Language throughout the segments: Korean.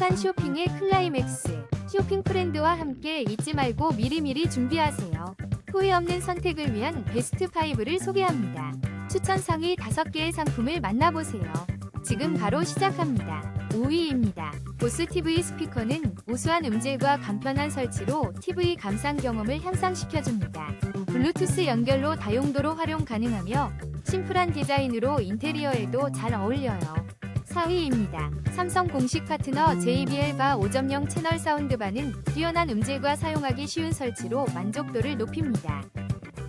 행복한 쇼핑의 클라이맥스. 쇼핑 프렌드와 함께 잊지 말고 미리미리 준비하세요. 후회 없는 선택을 위한 베스트 5를 소개합니다. 추천 상위 5개의 상품을 만나보세요. 지금 바로 시작합니다. 5위입니다. 보스 TV 스피커는 우수한 음질과 간편한 설치로 TV 감상 경험을 향상시켜줍니다. 블루투스 연결로 다용도로 활용 가능하며 심플한 디자인으로 인테리어에도 잘 어울려요. 4위입니다. 삼성 공식 파트너 JBL 바 5.0 채널 사운드바는 뛰어난 음질과 사용하기 쉬운 설치로 만족도를 높입니다.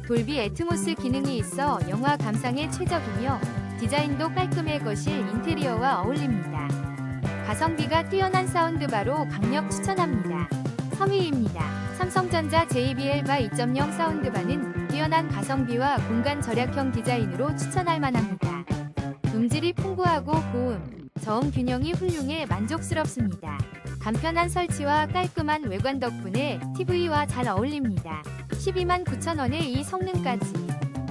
돌비 애트모스 기능이 있어 영화 감상에 최적이며 디자인도 깔끔해 거실 인테리어와 어울립니다. 가성비가 뛰어난 사운드바로 강력 추천합니다. 3위입니다. 삼성전자 JBL 바 2.0 사운드바는 뛰어난 가성비와 공간 절약형 디자인으로 추천할 만합니다. 음질이 풍부하고 고음, 저음 균형이 훌륭해 만족스럽습니다. 간편한 설치와 깔끔한 외관 덕분에 TV와 잘 어울립니다. 12만 9천원의 이 성능까지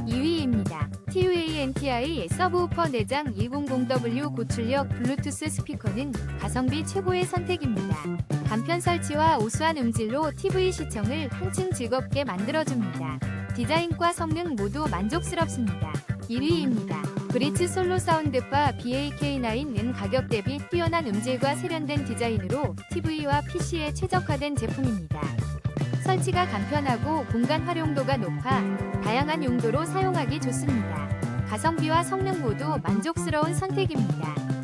2위입니다. TUANTI 서브우퍼 내장 100W 고출력 블루투스 스피커는 가성비 최고의 선택입니다. 간편 설치와 우수한 음질로 TV 시청을 한층 즐겁게 만들어줍니다. 디자인과 성능 모두 만족스럽습니다. 1위입니다. 브리츠 솔로 사운드바 BAK9은 가격 대비 뛰어난 음질과 세련된 디자인으로 TV와 PC에 최적화된 제품입니다. 설치가 간편하고 공간 활용도가 높아 다양한 용도로 사용하기 좋습니다. 가성비와 성능 모두 만족스러운 선택입니다.